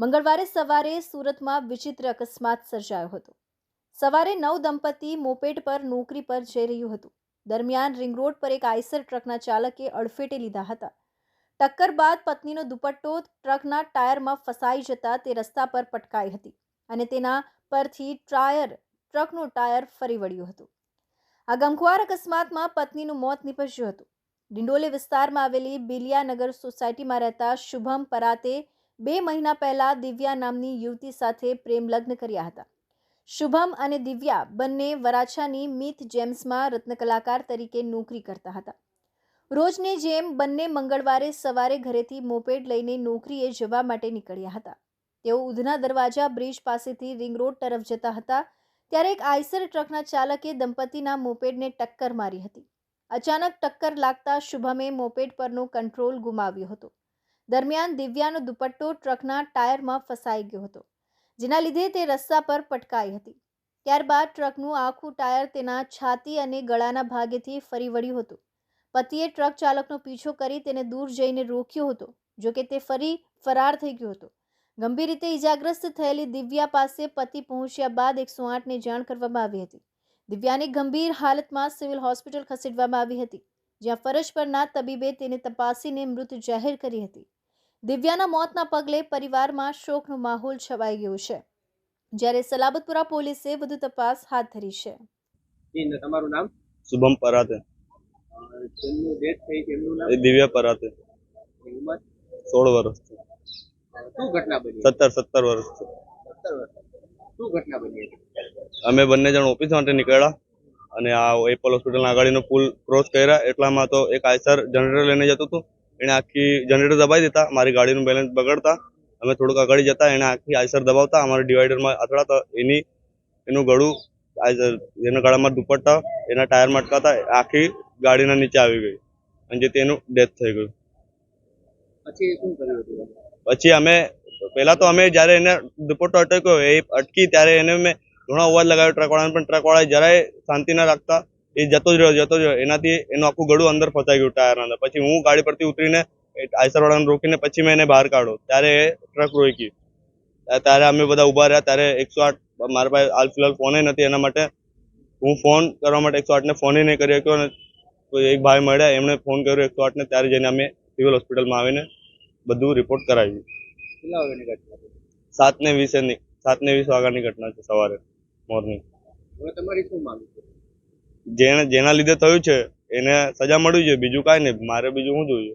મંગળવારે સવારે સુરતમાં વિચિત્ર અકસ્માત સર્જાયો હતો. સવારે નવ દંપતી મોપેડ પર નોકરી પર જઈ રહ્યું હતું. દરમિયાન રિંગ રોડ પર એક આઈસર ટ્રકના ચાલકે અડફેટે લીધા હતા. ટક્કર બાદ પત્નીનો દુપટ્ટો ટ્રકના ટાયરમાં ફસાઈ જતા તે રસ્તા પર પટકાઈ હતી અને તેના પરથી ટાયર ટ્રકનું ટાયર ફરી વળ્યું હતું. આ ગમખ્વાર અકસ્માતમાં પત્નીનું મોત નીપજ્યું હતું. ડિંડોલી વિસ્તારમાં આવેલી બિલિયાનગર સોસાયટીમાં રહેતા શુભમ પરાતે બે મહિના પહેલાં દિવ્યા નામની યુવતી સાથે પ્રેમ લગ્ન કર્યા હતા. શુભમ અને દિવ્યા બંને વરાછાની મિથ જેમ્સમાં રત્નકલાકાર તરીકે નોકરી કરતા હતા. રોજની જેમ બંને મંગળવારે સવારે ઘરેથી મોપેડ લઈને નોકરીએ જવા માટે નીકળ્યા હતા. તેઓ ઉધના દરવાજા બ્રિજ પાસેથી રિંગ રોડ તરફ જતા હતા, ત્યારે એક આઈસર ટ્રકના ચાલકે દંપતીના મોપેડને ટક્કર મારી હતી. અચાનક ટક્કર લાગતા શુભમે મોપેડ પરનો કંટ્રોલ ગુમાવ્યો હતો. દરમિયાન દિવ્યાનો દુપટ્ટો ટ્રકના ટાયરમાં ફસાઈ ગયો હતો, જેના લીધે તે રસ્તા પર પટકાઈ હતી. ત્યારબાદ ટ્રકનું આખું ટાયર તેના છાતી અને ગળાના ભાગેથી ફરી વળ્યું હતું. પતિએ ટ્રક ચાલકનો પીછો કરી તેને દૂર જઈને રોક્યો હતો જોકે તે ફરી ફરાર થઈ ગયો હતો. ગંભીર રીતે ઇજાગ્રસ્ત થયેલી દિવ્યા પાસે પતિ પહોંચ્યા બાદ એકસો આઠને જાણ કરવામાં આવી હતી. દિવ્યાને ગંભીર હાલતમાં સિવિલ હોસ્પિટલ ખસેડવામાં આવી હતી, જ્યાં ફરજ પરના તબીબે તેને તપાસીને મૃત જાહેર કરી હતી. દિવ્યાના મોતના પગલે પરિવારમાં શોકનો માહોલ છવાઈ ગયો છે. જ્યારે સલાબતપુરા પોલીસે વધુ તપાસ હાથ ધરી છે. જી તમારું નામ? શુભમ પરાતે. જેમનું ડેથ થઈ છે નામ? એ દિવ્યા પરાતે. ઉંમર? સોળ વર્ષ શું ઘટના બની સત્તર સત્તર વર્ષ સત્તર વર્ષ. શું ઘટના બની અમે બંને જણ ઓફિસ માટે નીકળ્યા અને આ એપલ હોસ્પિટલના આગળનો પુલ ક્રોસ કર્યા. એટલામાં તો એક આઈસર જનરેટર લઈને જતું હતું. એણે આખી જનરેટર દબાવી દેતા મારી ગાડીનું બેલેન્સ બગડતા. અમે થોડુંક આગળ જતા એણે આખી આઈસર દબાવતા અમારા ડિવાઈડરમાં અથડાતા. એની એનું ગળું આઈસર એના ગળામાં દુપટ્ટા એના ટાયરમાં અટકાતા આખી ગાડીના નીચે આવી ગઈ. અને જેથી એનું ડેથ થઈ ગયું? પછી અમે પહેલા તો અમે જ્યારે એને દુપટ્ટો અટક્યો એ અટકી ત્યારે એને મેં ઘણો અવાજ લગાવ્યો. ટ્રકવાળાને પણ ટ્રકવાળા જરાય શાંતિ ના રાખતા. એ જતો જ રહ્યો જતો જ રહ્યો. એનાથી એનું આખું ગળું અંદર ફસાઈ ગયું ટાયરના અંદર. પછી હું ગાડી પરથી ઉતરીને આયસરવાળાને રોકીને પછી મેં એને બહાર કાઢો ત્યારે એ ટ્રક રોકી. ત્યારે અમે બધા ઊભા રહ્યા. ત્યારે એકસો આઠ મારા પાસે હાલ ફિલહાલ ફોને નથી. એના માટે હું ફોન કરવા માટે એકસો આઠને ફોન નહીં કરી શક્યો. અને કોઈ એક ભાઈ મળ્યા એમણે ફોન કર્યો એકસો આઠને. ત્યારે જઈને અમે સિવિલ હોસ્પિટલમાં આવીને બધું રિપોર્ટ કરાવ્યું. સાત ને વીસે ની સાત ને વીસ વાગ્યાની ઘટના છે સવારે મોર્નિંગ તમારી શું માંગ છે? જેને જેના લીધે થયું છે, એને સજા મળવી જોઈએ બીજું કાંઈ નહીં, મારે બીજું શું જોઈએ?